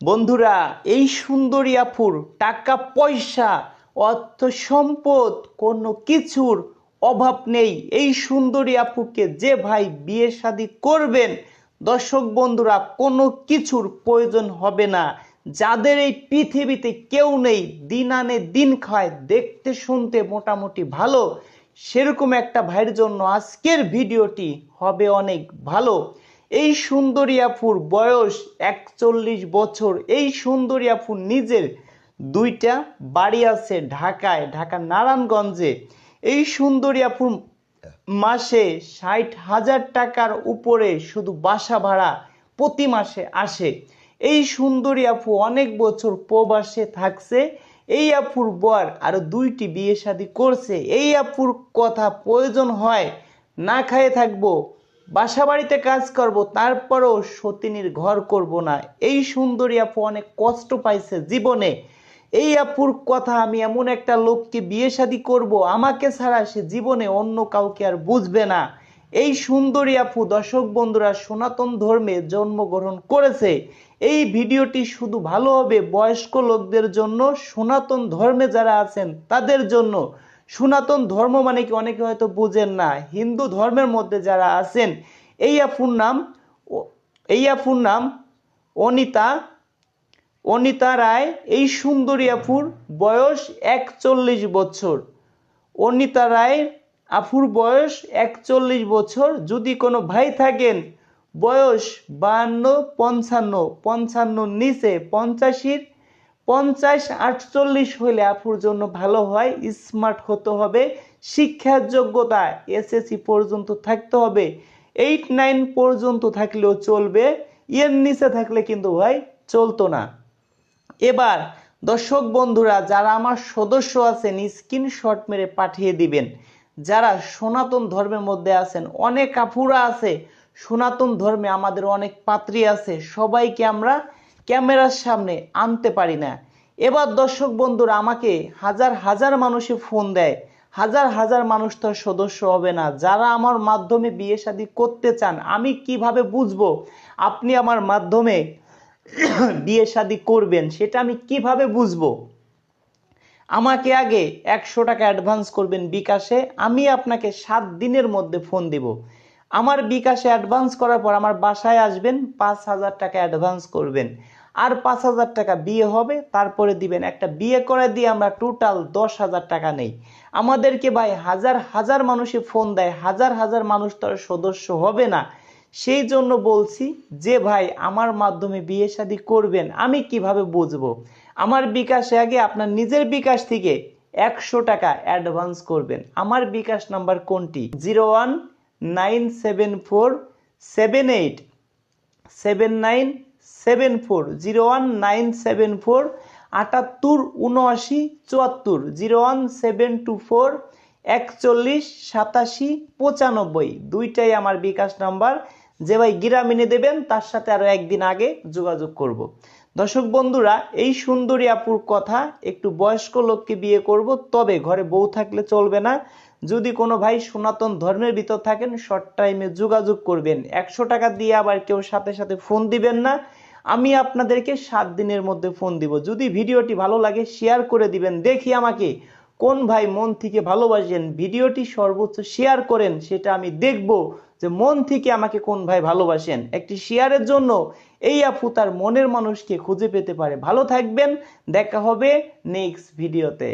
বন্ধুরা, এই সুন্দরী আফুর টাকা, পয়সা, অর্থ সম্পদ কোনো কিছুর অভাব নেই। এই সুন্দরী আপুকে যে ভাই বিয়ে শাদী করবেন, দর্শক বন্ধুরা, কোনো কিছুর প্রয়োজন হবে না। যাদের এই পৃথিবীতে কেউ নেই, দিন আনে দিন খায়, দেখতে শুনতে মোটামুটি ভালো, সেরকম একটা ভাইয়ের জন্য আজকের ভিডিওটি হবে অনেক ভালো। এই সুন্দরী আফুর বয়স একচল্লিশ বছর, এই সুন্দরী আফুর নিজের দুইটা বাড়ি আছে ঢাকায় ঢাকা নারায়ণগঞ্জে। এই সুন্দরী আফুর মাসে ষাট হাজার টাকার উপরে শুধু বাসা ভাড়া প্রতি মাসে আসে। এই সুন্দরী আপু অনেক বছর প্রবাসে থাকছে। এই আপুর বর আরও দুইটি বিয়ে শাদী করছে। এই আপুর কথা প্রয়োজন হয়, না খায়ে থাকব। বাসা বাড়িতে কাজ করব, তারপরও সতিনীর ঘর করব না। এই সুন্দরী আপু অনেক কষ্ট পাইছে জীবনে। এই আপুর কথা আমি এমন একটা লোককে বিয়ে শাদী করব, আমাকে ছাড়া সে জীবনে অন্য কাউকে আর বুঝবে না। এই সুন্দরী আপু দর্শক বন্ধুরা, সনাতন ধর্মে জন্মগ্রহণ করেছে। এই ভিডিওটি শুধু ভালো হবে বয়স্ক লোকদের জন্য, সনাতন ধর্মে যারা আছেন তাদের জন্য। সনাতন ধর্ম মানে কি অনেকে হয়তো বুঝেন না। হিন্দু ধর্মের মধ্যে যারা আছেন এই আপুর নাম এই আপুর নাম, অনিতা অনিতা রায়, এই সুন্দরী আপুর বয়স একচল্লিশ বছর। অনিতা রায় আফুর বয়স একচল্লিশ বছর। যদি কোনো ভাই থাকেন, বয়স বাহান্ন, পঞ্চান্ন পঞ্চান্ন নিচে পঞ্চাশির পঞ্চাশ, আটচল্লিশ হলে আপুর জন্য ভালো হয় স্মার্ট হতে হবে, শিক্ষার যোগ্যতা এসএসসি পর্যন্ত থাকতে হবে এইট নাইন পর্যন্ত থাকলেও চলবে, এর নিচে থাকলে কিন্তু ভাই চলতো না। এবার দর্শক বন্ধুরা, যারা আমার সদস্য আছেন স্ক্রিনশট মেরে পাঠিয়ে দিবেন। যারা সনাতন ধর্মের মধ্যে আছেন, অনেক আপুরা আছে, সনাতন ধর্মে আমাদের অনেক পাত্রী আছে, সবাইকে আমরা ক্যামেরার সামনে আনতে পারি না। এবার দর্শক বন্ধুরা, আমাকে হাজার হাজার মানুষে ফোন দেয়। হাজার হাজার মানুষ তো সদস্য হবে না। যারা আমার মাধ্যমে বিয়ে শাদী করতে চান, আমি কীভাবে বুঝব আপনি আমার মাধ্যমে বিয়ে শাদী করবেন? সেটা আমি কীভাবে বুঝব? আমাকে আগে একশো টাকা অ্যাডভান্স করবেন বিকাশে। আমি আপনাকে সাত দিনের মধ্যে ফোন দিব। আমার বিকাশে অ্যাডভান্স করার পর আমার বাসায় আসবেন, পাঁচ হাজার টাকা অ্যাডভান্স করবেন। আর পাঁচ হাজার টাকা বিয়ে হবে, তারপরে দিবেন একটা বিয়ে করে দিয়ে আমরা টোটাল দশ হাজার টাকা নেই। আমাদেরকে ভাই হাজার হাজার মানুষে ফোন দেয়, হাজার হাজার মানুষ তো আর সদস্য হবে না। সেই জন্য বলছি যে ভাই, আমার মাধ্যমে বিয়ে শাদী করবেন, আমি কীভাবে বুঝব? আমার বিকাশে আগে আপনার নিজের বিকাশ থেকে একশো টাকা অ্যাডভান্স করবেন। আমার বিকাশ নাম্বার কোনটি? Zero one nine seven four seven eight seven nine seven four zero one nine seven four আটাত্তর উনআশি চুয়াত্তর zero one seven two four একচল্লিশ, সাতাশি, পঁচানব্বই দুইটাই আমার বিকাশ নাম্বার যে ভাই গ্রামীণে দেবেন, তার সাথে আরও একদিন আগে যোগাযোগ করব। দর্শক বন্ধুরা, এই সুন্দরী আপুর কথা একটু বয়স্ক লোককে বিয়ে করব, তবে ঘরে বউ থাকলে চলবে না। যদি কোনো ভাই সনাতন ধর্মের ভিতর থাকেন শর্ট টাইমে যোগাযোগ করবেন। একশো টাকা দিয়ে আবার কেউ সাথে সাথে ফোন দিবেন না। আমি আপনাদেরকে সাত দিনের মধ্যে ফোন দিব। যদি ভিডিওটি ভালো লাগে শেয়ার করে দিবেন। দেখি আমাকে কোন ভাই মন থেকে ভালোবাসেন, ভিডিওটি সর্বোচ্চ শেয়ার করেন, সেটা আমি দেখব যে মন থেকে আমাকে কোন ভাই ভালোবাসেন। একটি শেয়ারের জন্য এই আপু তার মনের মানুষকে খুঁজে পেতে পারে। ভালো থাকবেন, দেখা হবে নেক্সট ভিডিওতে